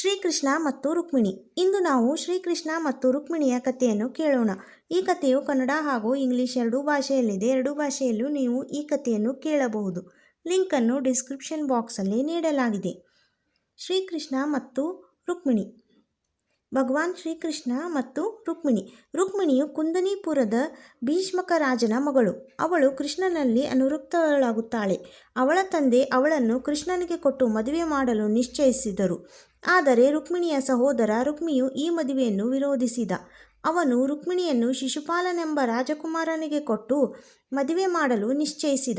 ಶ್ರೀಕೃಷ್ಣ ಮತ್ತು ರುಕ್ಮಿಣಿ. ಇಂದು ನಾವು ಶ್ರೀಕೃಷ್ಣ ಮತ್ತು ರುಕ್ಮಿಣಿಯ ಕಥೆಯನ್ನು ಕೇಳೋಣ. ಈ ಕಥೆಯು ಕನ್ನಡ ಹಾಗೂ ಇಂಗ್ಲಿಷ್ ಎರಡೂ ಭಾಷೆಯಲ್ಲಿದೆ. ಎರಡೂ ಭಾಷೆಯಲ್ಲೂ ನೀವು ಈ ಕಥೆಯನ್ನು ಕೇಳಬಹುದು. ಲಿಂಕನ್ನು ಡಿಸ್ಕ್ರಿಪ್ಷನ್ ಬಾಕ್ಸಲ್ಲಿ ನೀಡಲಾಗಿದೆ. ಶ್ರೀಕೃಷ್ಣ ಮತ್ತು ರುಕ್ಮಿಣಿ. ಭಗವಾನ್ ಶ್ರೀಕೃಷ್ಣ ಮತ್ತು ರುಕ್ಮಿಣಿ. ರುಕ್ಮಿಣಿಯು ಕುಂದನೀಪುರದ ಭೀಷ್ಮಕ ರಾಜನ ಮಗಳು. ಅವಳು ಕೃಷ್ಣನಲ್ಲಿ ಅನುರಕ್ತಳಾಗುತ್ತಾಳೆ ಅವಳ ತಂದೆ ಅವಳನ್ನು ಕೃಷ್ಣನಿಗೆ ಕೊಟ್ಟು ಮದುವೆ ಮಾಡಲು ನಿಶ್ಚಯಿಸಿದರು. ಆದರೆ ರುಕ್ಮಿಣಿಯ ಸಹೋದರ ರುಕ್ಮಿಯು ಈ ಮದುವೆಯನ್ನು ವಿರೋಧಿಸಿದ. ಅವನು ರುಕ್ಮಿಣಿಯನ್ನು ಶಿಶುಪಾಲನೆಂಬ ರಾಜಕುಮಾರನಿಗೆ ಕೊಟ್ಟು ಮದುವೆ ಮಾಡಲು ನಿಶ್ಚಯಿಸಿದ.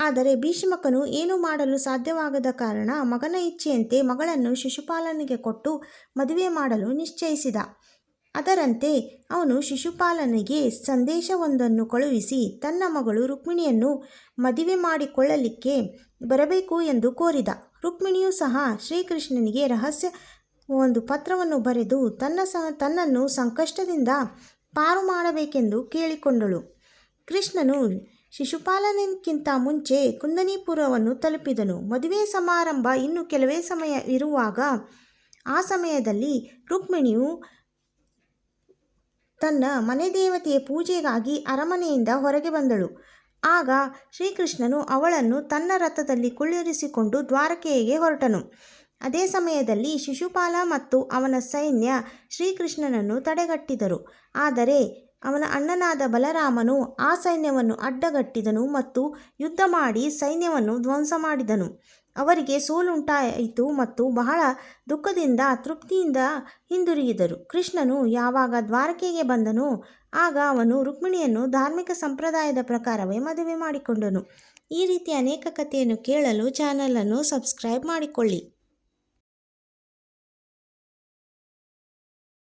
ಆದರೆ ಭೀಷ್ಮಕನು ಏನು ಮಾಡಲು ಸಾಧ್ಯವಾಗದ ಕಾರಣ ಮಗನ ಇಚ್ಛೆಯಂತೆ ಮಗಳನ್ನು ಶಿಶುಪಾಲನಿಗೆ ಕೊಟ್ಟು ಮದುವೆ ಮಾಡಲು ನಿಶ್ಚಯಿಸಿದ. ಅದರಂತೆ ಅವನು ಶಿಶುಪಾಲನಿಗೆ ಸಂದೇಶವೊಂದನ್ನು ಕಳುಹಿಸಿ ತನ್ನ ಮಗಳು ರುಕ್ಮಿಣಿಯನ್ನು ಮದುವೆ ಮಾಡಿಕೊಳ್ಳಲಿಕ್ಕೆ ಬರಬೇಕು ಎಂದು ಕೋರಿದ. ರುಕ್ಮಿಣಿಯೂ ಸಹ ಶ್ರೀಕೃಷ್ಣನಿಗೆ ರಹಸ್ಯ ಒಂದು ಪತ್ರವನ್ನು ಬರೆದು ತನ್ನ ಸಹ ತನ್ನನ್ನು ಸಂಕಷ್ಟದಿಂದ ಪಾರು ಮಾಡಬೇಕೆಂದು ಕೇಳಿಕೊಂಡಳು. ಕೃಷ್ಣನು ಶಿಶುಪಾಲನಕ್ಕಿಂತ ಮುಂಚೆ ಕುಂದನೀಪುರವನ್ನು ತಲುಪಿದನು. ಮದುವೆ ಸಮಾರಂಭ ಇನ್ನು ಕೆಲವೇ ಸಮಯ ಇರುವಾಗ, ಆ ಸಮಯದಲ್ಲಿ ರುಕ್ಮಿಣಿಯು ತನ್ನ ಮನೆ ದೇವತೆಯ ಪೂಜೆಗಾಗಿ ಅರಮನೆಯಿಂದ ಹೊರಗೆ ಬಂದಳು. ಆಗ ಶ್ರೀಕೃಷ್ಣನು ಅವಳನ್ನು ತನ್ನ ರಥದಲ್ಲಿ ಕುಳ್ಳಿರಿಸಿಕೊಂಡು ದ್ವಾರಕೆಗೆ ಹೊರಟನು. ಅದೇ ಸಮಯದಲ್ಲಿ ಶಿಶುಪಾಲ ಮತ್ತು ಅವನ ಸೈನ್ಯ ಶ್ರೀಕೃಷ್ಣನನ್ನು ತಡೆಗಟ್ಟಿದರು. ಆದರೆ ಅವನ ಅಣ್ಣನಾದ ಬಲರಾಮನು ಆ ಸೈನ್ಯವನ್ನು ಅಡ್ಡಗಟ್ಟಿದನು ಮತ್ತು ಯುದ್ಧ ಮಾಡಿ ಸೈನ್ಯವನ್ನು ಧ್ವಂಸ ಮಾಡಿದನು. ಅವರಿಗೆ ಸೋಲುಂಟಾಯಿತು ಮತ್ತು ಬಹಳ ದುಃಖದಿಂದ, ತೃಪ್ತಿಯಿಂದ ಹಿಂದಿರುಗಿದರು. ಕೃಷ್ಣನು ಯಾವಾಗ ದ್ವಾರಕೆಗೆ ಬಂದನೋ ಆಗ ಅವನು ರುಕ್ಮಿಣಿಯನ್ನು ಧಾರ್ಮಿಕ ಸಂಪ್ರದಾಯದ ಪ್ರಕಾರವೇ ಮದುವೆ ಮಾಡಿಕೊಂಡನು. ಈ ರೀತಿ ಅನೇಕ ಕಥೆಯನ್ನು ಕೇಳಲು ಚಾನಲನ್ನು ಸಬ್ಸ್ಕ್ರೈಬ್ ಮಾಡಿಕೊಳ್ಳಿ.